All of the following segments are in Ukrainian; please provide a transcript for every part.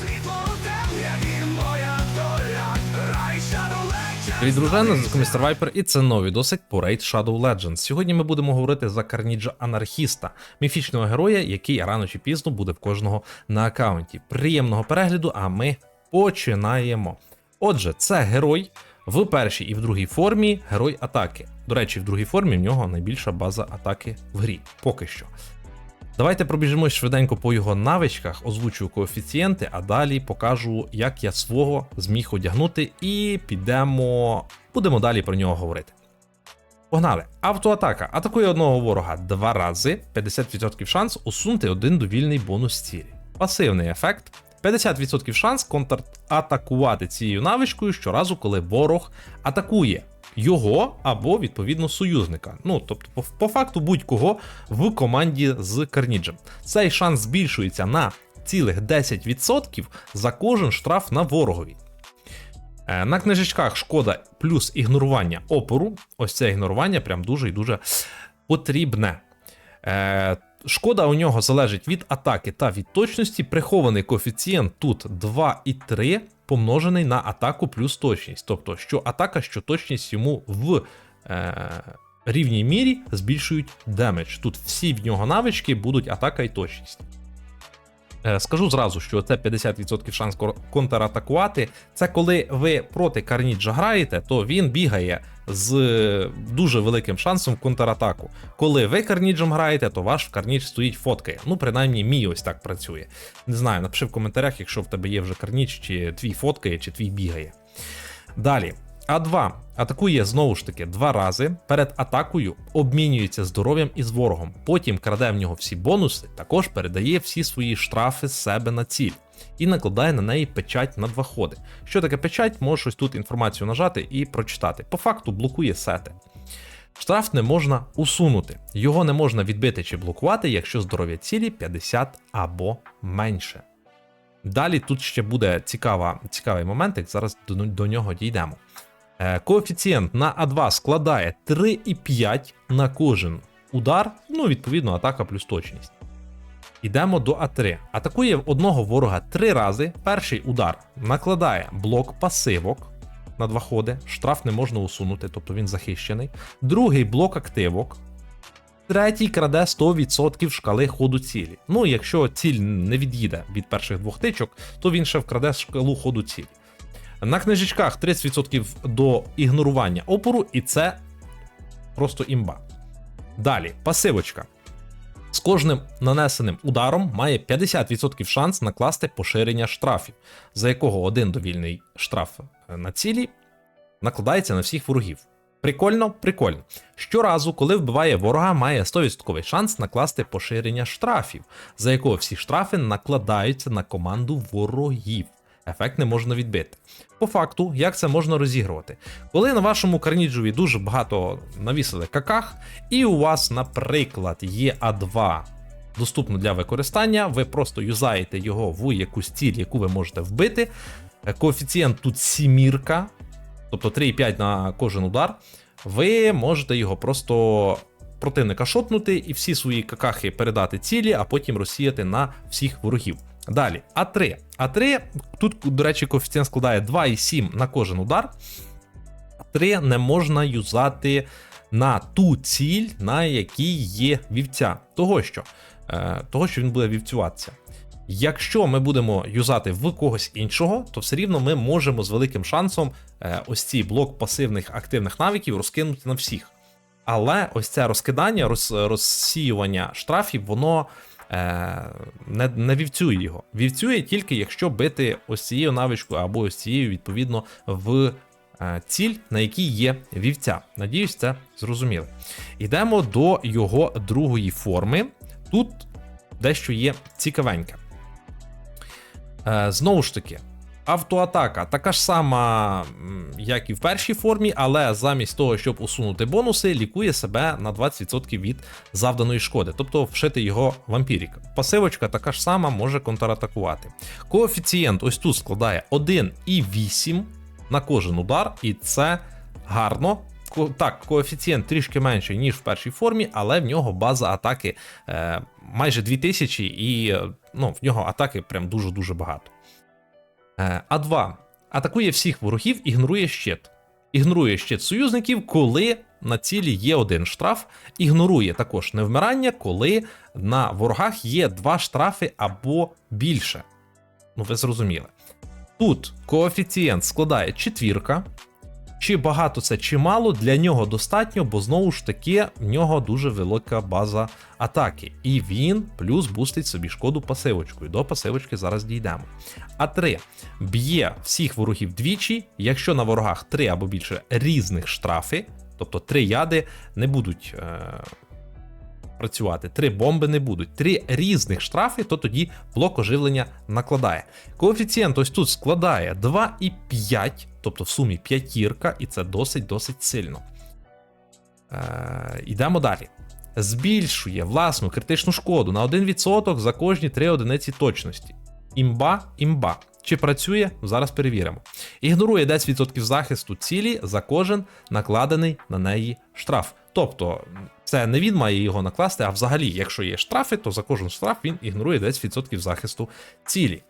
Світло доля, рай Shadow Legends. Привіт, дружина, з Містер Вайпер, і це новий досить по Raid Shadow Legends. Сьогодні ми будемо говорити за Карніджа Анархіста, міфічного героя, який рано чи пізно буде в кожного на аккаунті. Приємного перегляду, а ми починаємо. Отже, це герой в першій і в другій формі герой атаки. До речі, в другій формі в нього найбільша база атаки в грі. Поки що. Давайте пробіжимось швиденько по його навичках, озвучую коефіцієнти, а далі покажу, як я свого зміг одягнути, і підемо. Будемо далі про нього говорити. Погнали. Автоатака. Атакує одного ворога два рази, 50% шанс усунути один довільний бонус цілі. Пасивний ефект. 50% шанс контратакувати цією навичкою щоразу, коли ворог атакує його або відповідно союзника. Ну тобто, по, по факту будь-кого в команді з Карніджем. Цей шанс збільшується на цілих 10% за кожен штраф на ворогові. Е, На книжечках шкода плюс ігнорування опору. Ось це ігнорування прям дуже і дуже потрібне. Е, Шкода у нього залежить від атаки та від точності. Прихований коефіцієнт тут 2,3 помножений на атаку плюс точність. Тобто, що атака, що точність йому в е, рівній мірі збільшують демедж. Тут всі в нього навички будуть атака і точність. Е, Скажу зразу, що це 50% шанс контратакувати. Це коли ви проти Карніджа граєте, то він бігає з е, дуже великим шансом в контратаку. Коли ви Карніджем граєте, то ваш Карнідж стоїть фоткає. Ну, принаймні, мій ось так працює. Не знаю, напиши в коментарях, якщо в тебе є вже Карніч, чи твій фоткає, чи твій бігає. Далі. А2 атакує знову ж таки два рази. Перед атакою обмінюється здоров'ям із ворогом. Потім краде в нього всі бонуси, також передає всі свої штрафи з себе на ціль і накладає на неї печать на два ходи. Що таке печать? Можеш ось тут інформацію нажати і прочитати. По факту блокує сети. Штраф не можна усунути, його не можна відбити чи блокувати, якщо здоров'я цілі 50 або менше. Далі тут ще буде цікава, цікавий момент, як зараз до, до нього дійдемо. Е, Коефіцієнт на А2 складає 3,5 на кожен удар, ну, відповідно, атака плюс точність. Йдемо до А3. Атакує одного ворога три рази. Перший удар накладає блок пасивок на два ходи. Штраф не можна усунути, тобто він захищений. Другий блок активок. Третій краде 100% шкали ходу цілі. Ну, якщо ціль не від'їде від перших двох тичок, то він ще вкраде шкалу ходу цілі. На книжечках 30% до ігнорування опору, і це просто імба. Далі, пасивочка. З кожним нанесеним ударом має 50% шанс накласти поширення штрафів, за якого один довільний штраф е, на цілі накладається на всіх ворогів. Прикольно, прикольно. Щоразу, коли вбиває ворога, має 100% шанс накласти поширення штрафів, за якого всі штрафи накладаються на команду ворогів. Ефект не можна відбити. По факту, як це можна розігрувати? Коли на вашому карніджові дуже багато навісили каках, і у вас, наприклад, є А2 доступно для використання, ви просто юзаєте його в якусь ціль, яку ви можете вбити. Е, Коефіцієнт тут сімірка, тобто 3,5 на кожен удар. Ви можете його просто противника шотнути і всі свої какахи передати цілі, а потім розсіяти на всіх ворогів. Далі, А3. А3, тут, до речі, коефіцієнт складає 2,7 на кожен удар. А3 не можна юзати на ту ціль, на якій є вівця. Того що, е, того, що він буде вівцюватися. Якщо ми будемо юзати в когось іншого, то все рівно ми можемо з великим шансом е, ось цей блок пасивних активних навиків розкинути на всіх. Але ось це розкидання, роз, розсіювання штрафів, воно не, не вівцює його. Вівцює тільки якщо бити ось цією навичкою або ось цією, відповідно, в е, ціль, на якій є вівця. Надіюсь, це зрозуміли. Йдемо до його другої форми. Тут дещо є цікавеньке. Е, знову ж таки, автоатака така ж сама, як і в першій формі, але замість того, щоб усунути бонуси, лікує себе на 20% від завданої шкоди, тобто вшити його вампірік. Пасивочка така ж сама може контратакувати. Коефіцієнт ось тут складає 1,8 на кожен удар, і це гарно. так, коефіцієнт трішки менший, ніж в першій формі, але в нього база атаки е, майже 2000, і е, ну, в нього атаки прям дуже-дуже багато. Е, А2. Атакує всіх ворогів, ігнорує щит. Ігнорує щит союзників, коли на цілі є один штраф. Ігнорує також невмирання, коли на ворогах є два штрафи або більше. Ну, ви зрозуміли. Тут коефіцієнт складає четвірка. Чи багато це, чи мало, для нього достатньо, бо знову ж таки в нього дуже велика база атаки. І він плюс бустить собі шкоду пасивочкою. До пасивочки зараз дійдемо. А 3 б'є всіх ворогів двічі, якщо на ворогах 3 або більше різних штрафи, тобто 3 яди не будуть. Е- Працювати три бомби не будуть. Три різних штрафи, то тоді блок оживлення накладає. Коефіцієнт ось тут складає 2,5, тобто в сумі п'ятірка, і це досить-досить сильно. Е, Йдемо далі. Збільшує власну критичну шкоду на 1% за кожні 3 одиниці точності. Імба, імба. Чи працює? Зараз перевіримо. Ігнорує 10% захисту цілі за кожен накладений на неї штраф. Тобто, це не він має його накласти, а взагалі, якщо є штрафи, то за кожен штраф він ігнорує 10% захисту цілі.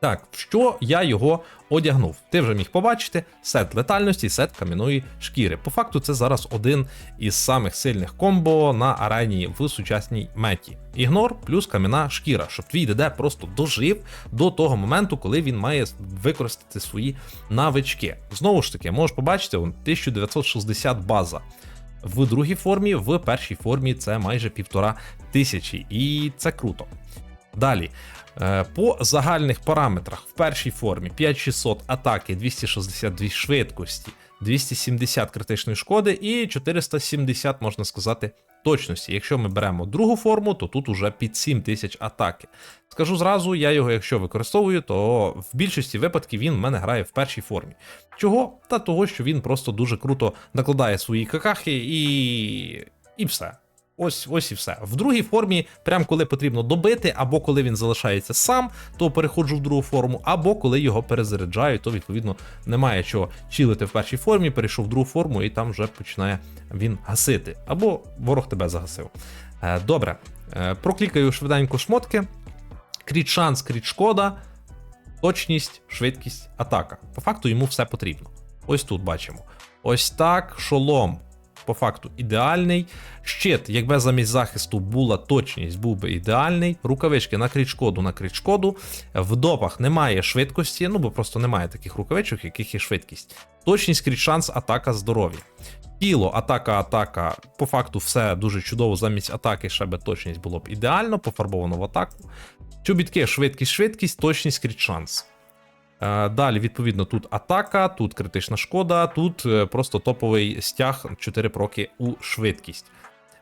Так, що я його одягнув? Ти вже міг побачити сет летальності, сет кам'яної шкіри. По факту, це зараз один із самих сильних комбо на арені в сучасній меті. Ігнор плюс кам'яна шкіра, щоб твій ДД просто дожив до того моменту, коли він має використати свої навички. Знову ж таки, можеш побачити, он 1960 база. В другій формі, в першій формі це майже півтора тисячі, і це круто. Далі. Е, По загальних параметрах в першій формі 5600 атаки, 262 швидкості, 270 критичної шкоди і 470, можна сказати, точності. Якщо ми беремо другу форму, то тут уже під 7000 атаки. Скажу зразу, я його, якщо використовую, то в більшості випадків він в мене грає в першій формі. Чого? Та того, що він просто дуже круто накладає свої какахи і. і все. Ось ось і все. В другій формі, прям коли потрібно добити, або коли він залишається сам, то переходжу в другу форму, або коли його перезаряджають, то відповідно немає чого чилити в першій формі, перейшов в другу форму, і там вже починає він гасити. Або ворог тебе загасив. Е, Добре, Е, проклікаю швиденько шмотки. Кріт шанс, кріт шкода, точність, швидкість, атака. По факту йому все потрібно. Ось тут бачимо. Ось так, шолом. По факту ідеальний. Щит, якби замість захисту була точність, був би ідеальний. Рукавички на кріт шкоду, на кріт шкоду. В допах немає швидкості, ну бо просто немає таких рукавичок, яких є швидкість. Точність, кріт шанс, атака, здоров'я. Тіло, атака, атака. По факту все дуже чудово. Замість атаки ще би точність було б ідеально, пофарбовано в атаку. Чобітки, швидкість, швидкість, точність, кріт шанс. Е, Далі, відповідно, тут атака, тут критична шкода, тут е, просто топовий стяг 4 проки у швидкість.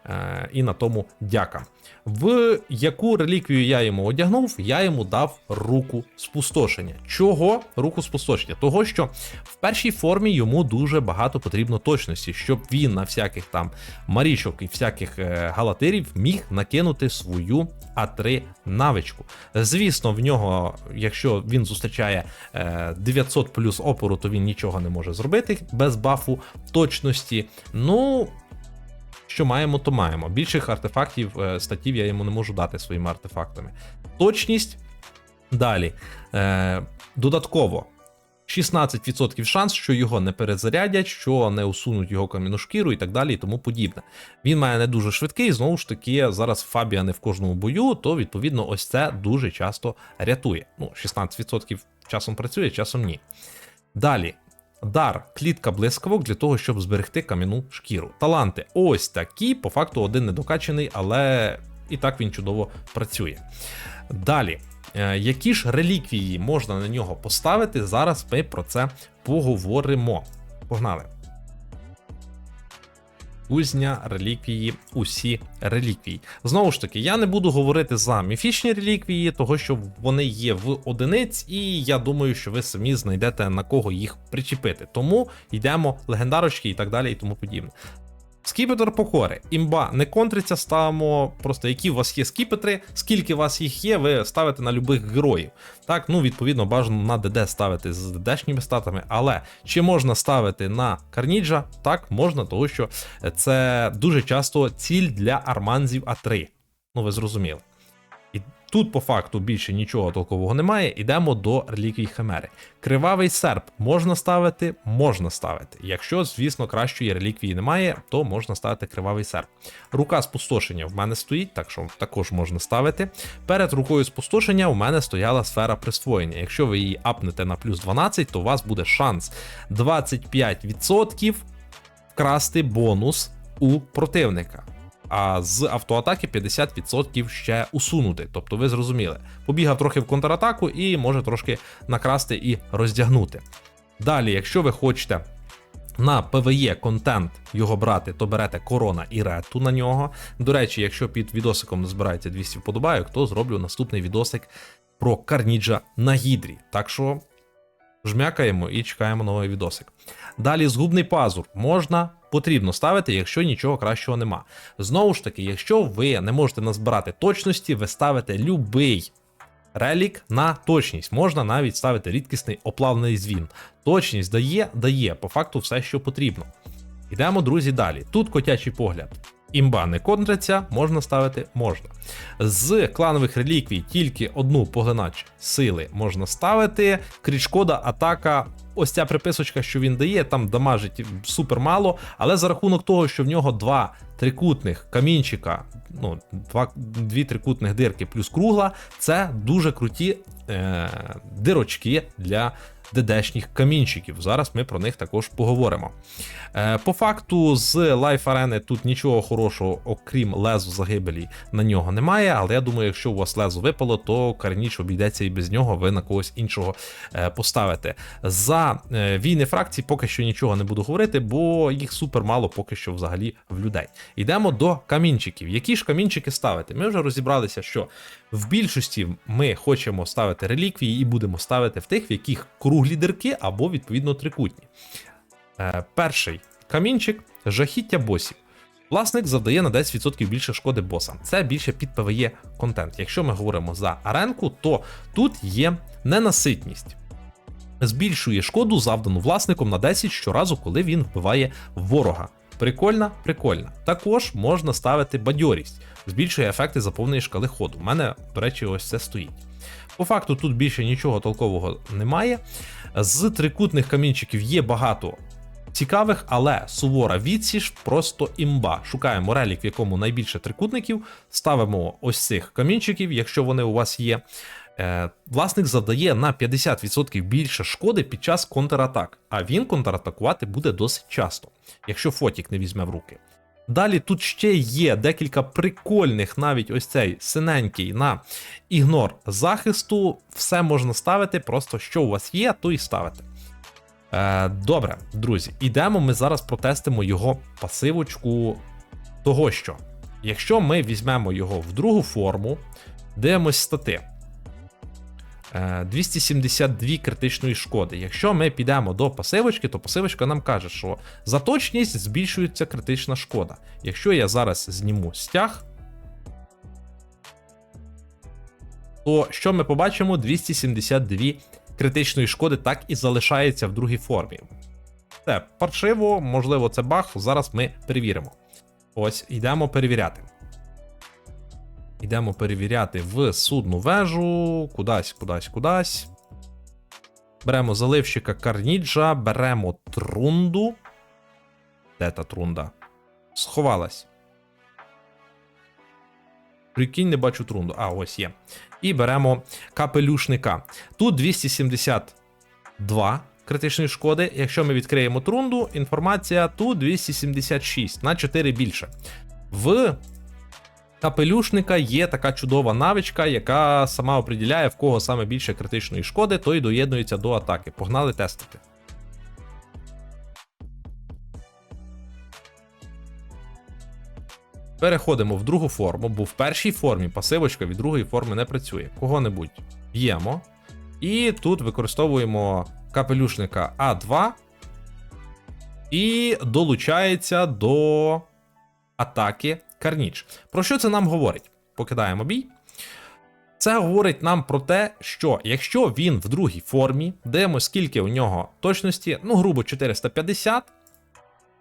Е, І на тому дяка. В яку реліквію я йому одягнув, я йому дав руку спустошення. Чого руку спустошення? Того, що в першій формі йому дуже багато потрібно точності, щоб він на всяких там марічок і всяких галатирів міг накинути свою А3 навичку. Звісно, в нього, якщо він зустрічає е, 900 плюс опору, то він нічого не може зробити без бафу точності. Ну. Що маємо, то маємо. Більших артефактів, е, статів я йому не можу дати своїми артефактами. Точність. Далі. Е, додатково. 16% шанс, що його не перезарядять, що не усунуть його кам'яну шкіру і так далі, і тому подібне. Він має не дуже швидкий, знову ж таки, зараз Фабія не в кожному бою, то відповідно ось це дуже часто рятує. Ну, 16% часом працює, часом ні. Далі. Дар, клітка блискавок для того, щоб зберегти кам'яну шкіру. Таланти ось такі, по факту один недокачений, але і так він чудово працює. Далі, які ж реліквії можна на нього поставити? Зараз ми про це поговоримо. Погнали. Кузня, реліквії, усі реліквії. Знову ж таки, я не буду говорити за міфічні реліквії, того що вони є в одиниць, і я думаю, що ви самі знайдете на кого їх причепити. Тому йдемо легендарочки і так далі, і тому подібне. Скіпетр покори. Імба не контриться, ставимо просто які у вас є скіпетри, скільки у вас їх є, ви ставите на любих героїв. Так, ну відповідно бажано на ДД ставити з ДДшніми статами, але чи можна ставити на Карніджа? Так, можна, тому що це дуже часто ціль для арманзів А3. Ну, ви зрозуміли. Тут по факту більше нічого толкового немає. Ідемо до реліквій Химери. Кривавий серп можна ставити, можна ставити. Якщо, звісно, кращої реліквії немає, то можна ставити кривавий серп. Рука спустошення в мене стоїть, так що також можна ставити. Перед рукою спустошення у мене стояла сфера присвоєння. Якщо ви її апнете на плюс 12, то у вас буде шанс 25% вкрасти бонус у противника. А з автоатаки 50% ще усунути. Тобто ви зрозуміли, побігав трохи в контратаку і може трошки накрасти і роздягнути. Далі, якщо ви хочете на PvE контент його брати, то берете корона і рету на нього. До речі, якщо під відосиком збирається 200 вподобайок, то зроблю наступний відосик про Карніджа на гідрі. Так що жмякаємо і чекаємо новий відосик. Далі згубний пазур можна, потрібно ставити, якщо нічого кращого нема. Знову ж таки, якщо ви не можете назбирати точності, ви ставите любий релік на точність. Можна навіть ставити рідкісний оплавний звін. Точність дає, дає, по факту все, що потрібно. Йдемо, друзі, далі. Тут котячий погляд. Імба не контриться, можна ставити можна. З кланових реліквій тільки одну поглинач сили можна ставити. Крічкода, атака. Ось ця приписочка, що він дає, там дамажить супер мало, але за рахунок того, що в нього два трикутних камінчика, ну, два, дві трикутних дирки плюс кругла, це дуже круті е, дирочки для ДДшніх камінчиків. Зараз ми про них також поговоримо. Е, по факту, з Life Arena тут нічого хорошого, окрім лезу загибелі, на нього немає. Але я думаю, якщо у вас лезо випало, то Карніч обійдеться і без нього, ви на когось іншого е, поставите. За е, війни фракцій поки що нічого не буду говорити, бо їх супер мало поки що взагалі в людей. Йдемо до камінчиків. Які ж камінчики ставити? Ми вже розібралися, що в більшості ми хочемо ставити реліквії і будемо ставити в тих, в яких круглі дирки або відповідно трикутні. Е, перший камінчик жахіття босів. Власник завдає на 10% більше шкоди босам. Це більше під PvE контент. Якщо ми говоримо за аренку, то тут є ненаситність. Збільшує шкоду, завдану власником на 10 щоразу, коли він вбиває ворога. Прикольна, прикольна. Також можна ставити бадьорість, збільшує ефекти заповненої шкали ходу. У мене, до речі, ось це стоїть. По факту тут більше нічого толкового немає. З трикутних камінчиків є багато цікавих, але сувора відсіж просто імба. Шукаємо релік, в якому найбільше трикутників, ставимо ось цих камінчиків, якщо вони у вас є. Е, Власник завдає на 50% більше шкоди під час контратак, а він контратакувати буде досить часто, якщо фотік не візьме в руки. Далі тут ще є декілька прикольних, навіть ось цей синенький на ігнор захисту. Все можна ставити, просто що у вас є, то і ставите. Е, добре, друзі, ідемо. Ми зараз протестимо його пасивочку того, що якщо ми візьмемо його в другу форму, дивимось стати. Е, 272 критичної шкоди. Якщо ми підемо до пасивочки, то пасивочка нам каже, що за точність збільшується критична шкода. Якщо я зараз зніму стяг, то що ми побачимо? 272 критичної шкоди так і залишається в другій формі. Це паршиво, можливо, це баг. Зараз ми перевіримо. Ось, йдемо перевіряти. Йдемо перевіряти в судну вежу, кудись, кудись, кудись. Беремо заливщика Карніджа, беремо трунду. Де та трунда? Сховалась. Прикинь, не бачу трунду. А, ось є. І беремо капелюшника. Тут 272 критичної шкоди. Якщо ми відкриємо трунду, інформація тут 276 на 4 більше. В капелюшника є така чудова навичка, яка сама определяє, в кого саме більше критичної шкоди, той доєднується до атаки. Погнали тестити. Переходимо в другу форму, бо в першій формі пасивочка від другої форми не працює. Кого-небудь б'ємо. І тут використовуємо капелюшника А2 і долучається до атаки Карніч. Про що це нам говорить? Покидаємо бій. Це говорить нам про те, що якщо він в другій формі, дивимося, скільки у нього точності, ну, грубо 450,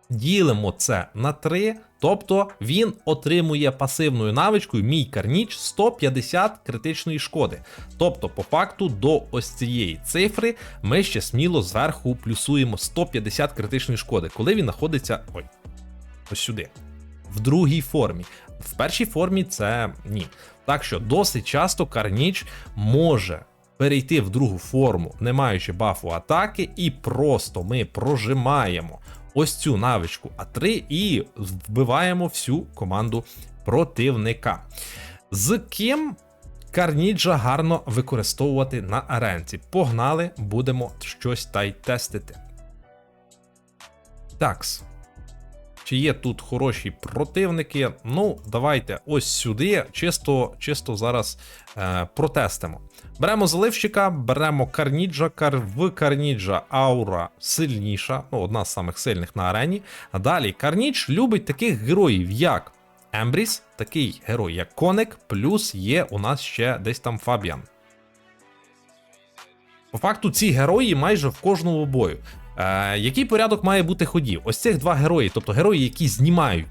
ділимо це на 3, тобто він отримує пасивною навичкою мій карніч 150 критичної шкоди. Тобто, по факту, до ось цієї цифри ми ще сміло зверху плюсуємо 150 критичної шкоди, коли він знаходиться ой, ось сюди. В другій формі. В першій формі це ні. Так що досить часто Карніч може перейти в другу форму, не маючи бафу атаки, і просто ми прожимаємо ось цю навичку А3 і вбиваємо всю команду противника. З ким Карніджа гарно використовувати на аренці? Погнали, будемо щось та й тестити. Такс. Чи є тут хороші противники? Ну, давайте ось сюди, чисто, чисто зараз е, протестимо. Беремо заливщика, беремо Карніджа. Кар... В Карніджа аура сильніша, ну, одна з самих сильних на арені. А далі Карнідж любить таких героїв, як Ембріс, такий герой, як Коник, плюс є у нас ще десь там Фабіан. По факту, ці герої майже в кожному бою. Е, який порядок має бути ходів? Ось цих два герої, тобто герої, які знімають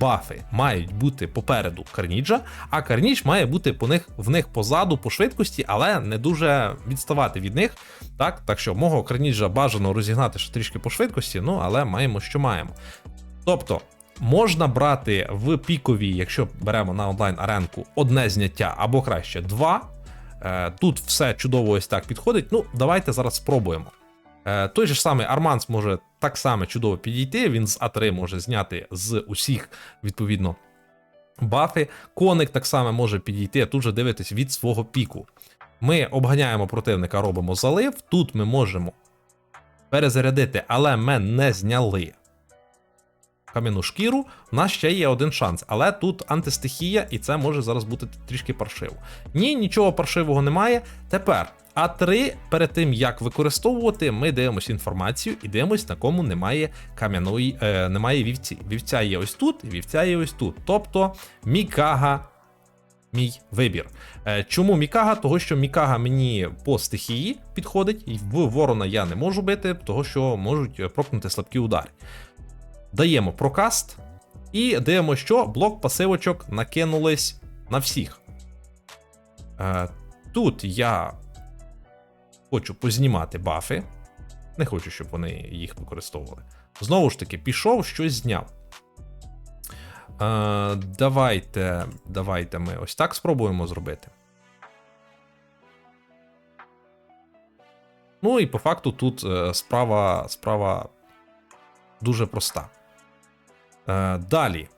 бафи, мають бути попереду Карніджа, а Карніч має бути по них в них позаду по швидкості, але не дуже відставати від них. Так, так що мого Карніджа бажано розігнати ще трішки по швидкості, ну але маємо, що маємо. Тобто. Можна брати в піковій, якщо беремо на онлайн аренку, одне зняття або краще два. Е, Тут все чудово ось так підходить. Ну, давайте зараз спробуємо. Е, Той же самий Арманс може так само чудово підійти. Він з А3 може зняти з усіх, відповідно, бафи. Коник так само може підійти, тут же дивитись від свого піку. Ми обганяємо противника, робимо залив. Тут ми можемо перезарядити, але ми не зняли кам'яну шкіру. У нас ще є один шанс, але тут антистихія, і це може зараз бути трішки паршиво. Ні, нічого паршивого немає. Тепер. А3, перед тим як використовувати, ми дивимося інформацію і дивимося, на кому немає кам'яної, е, немає вівці. Вівця є ось тут, вівця є ось тут. Тобто Мікага мій вибір. Е, чому Мікага? Того, що Мікага мені по стихії підходить, і в ворона я не можу бити, того що можуть прокнути слабкі удари. Даємо прокаст і дивимося, що блок пасивочок накинулись на всіх. Е, тут я хочу познімати бафи. Не хочу, щоб вони їх використовували. Знову ж таки, пішов, щось зняв. Е, давайте, давайте ми ось так спробуємо зробити. Ну і по факту тут е, справа, справа дуже проста. Е, далі.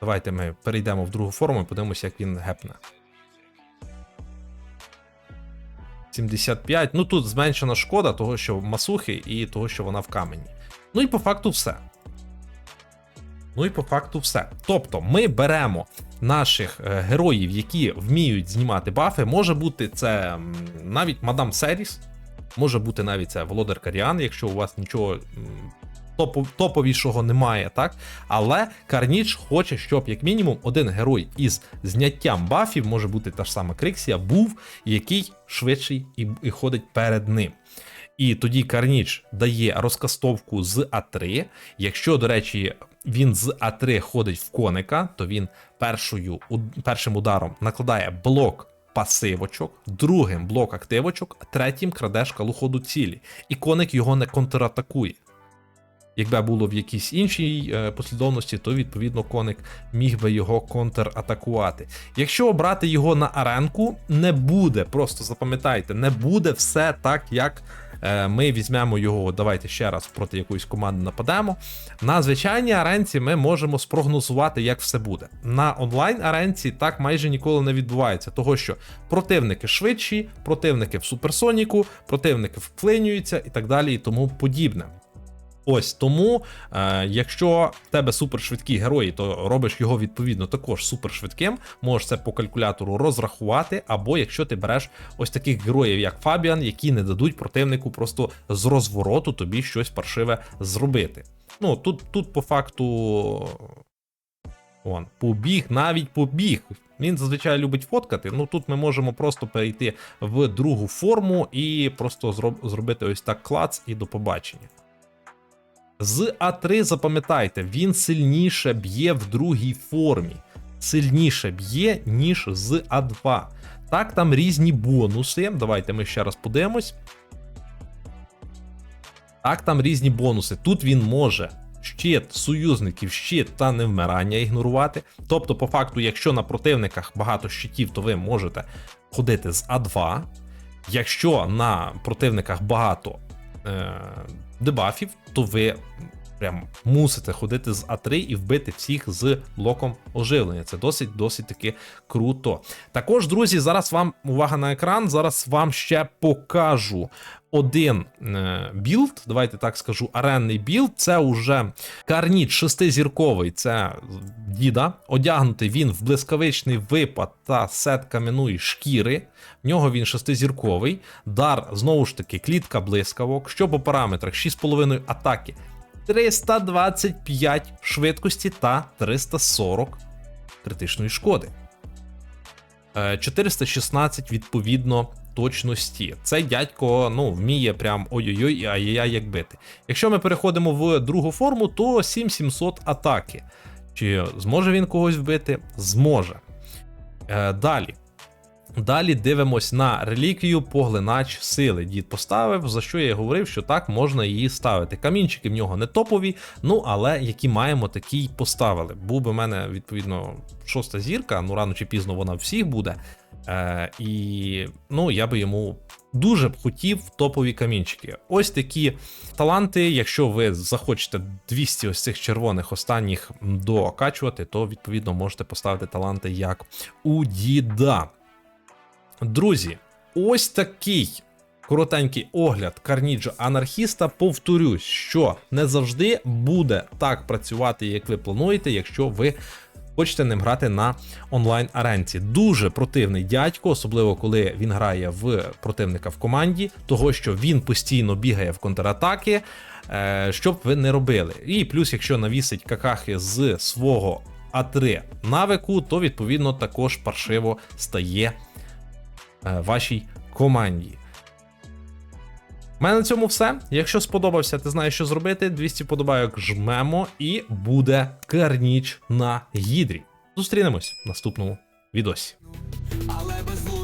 Давайте ми перейдемо в другу форму і подивимося, як він гепне. 75. Ну тут зменшена шкода, того, що масухи, і того, що вона в камені. Ну і по факту все. Ну і по факту все. Тобто, ми беремо наших е, героїв, які вміють знімати бафи. Може бути це навіть Мадам Серіс, може бути навіть це Володар Каріан, якщо у вас нічого м, топовішого немає, так? Але Карніч хоче, щоб як мінімум один герой із зняттям бафів, може бути та ж сама Криксія, був, який швидший і, і ходить перед ним. І тоді Карніч дає розкастовку з А3. Якщо, до речі, він з А3 ходить в коника, то він першою, першим ударом накладає блок пасивочок, другим блок активочок, третім краде шкалу ходу цілі. І коник його не контратакує. Якби було в якійсь іншій е, послідовності, то відповідно коник міг би його контратакувати. Якщо обрати його на аренку, не буде, просто запам'ятайте, не буде все так, як е, ми візьмемо його. Давайте ще раз проти якоїсь команди нападемо. На звичайній аренці ми можемо спрогнозувати, як все буде. На онлайн аренці так майже ніколи не відбувається, того що противники швидші, противники в суперсоніку, противники вклинюються і так далі, і тому подібне. Ось тому, е, якщо в тебе супершвидкі герої, то робиш його відповідно також супершвидким. Можеш це по калькулятору розрахувати, або якщо ти береш ось таких героїв, як Фабіан, які не дадуть противнику просто з розвороту тобі щось паршиве зробити. Ну тут, тут по факту Он, побіг, навіть побіг. Він зазвичай любить фоткати. Ну тут ми можемо просто перейти в другу форму і просто зроб- зробити ось так клац і до побачення. З А3 запам'ятайте, він сильніше б'є в другій формі. Сильніше б'є, ніж з А2. Так, там різні бонуси. Давайте ми ще раз подивимось. Так, там різні бонуси. Тут він може щит союзників, щит та невмирання ігнорувати. Тобто, по факту, якщо на противниках багато щитів, то ви можете ходити з А2. Якщо на противниках багато е, дебафів, то ви прям мусите ходити з А3 і вбити всіх з блоком оживлення. Це досить досить таки круто. Також, друзі, зараз вам увага на екран. Зараз вам ще покажу один е, білд. Давайте так скажу, аренний білд. Це уже карніт шестизірковий. Це діда. Одягнутий він в блискавичний випад та сет кам'яної шкіри. В нього він шестизірковий. Дар знову ж таки клітка блискавок. Що по параметрах 6,5 атаки. 325 швидкості та 340 критичної шкоди. Е, 416 відповідно точності. Цей дядько ну, вміє прям ой-ой-ой і ай-яй-яй як бити. Якщо ми переходимо в другу форму, то 7700 атаки. Чи зможе він когось вбити? Зможе. Е, далі. Далі дивимось на реліквію поглинач сили. Дід поставив, за що я говорив, що так можна її ставити. Камінчики в нього не топові, ну але які маємо, такі й поставили. Був би в мене відповідно шоста зірка, ну рано чи пізно вона всіх буде. Е, і ну я би йому дуже б хотів топові камінчики. Ось такі таланти. Якщо ви захочете 200 ось цих червоних останніх докачувати, то відповідно можете поставити таланти як у діда. Друзі, ось такий коротенький огляд Карніджо Анархіста. Повторюсь, що не завжди буде так працювати, як ви плануєте, якщо ви хочете ним грати на онлайн аренці. Дуже противний дядько, особливо коли він грає в противника в команді, того що він постійно бігає в контратаки, е, що ви не робили. І плюс, якщо навісить какахи з свого А3 навику, то відповідно також паршиво стає е, вашій команді. У мене на цьому все. Якщо сподобався, ти знаєш, що зробити. 200 подобайок жмемо, і буде карніч на гідрі. Зустрінемось в наступному відосі. Але без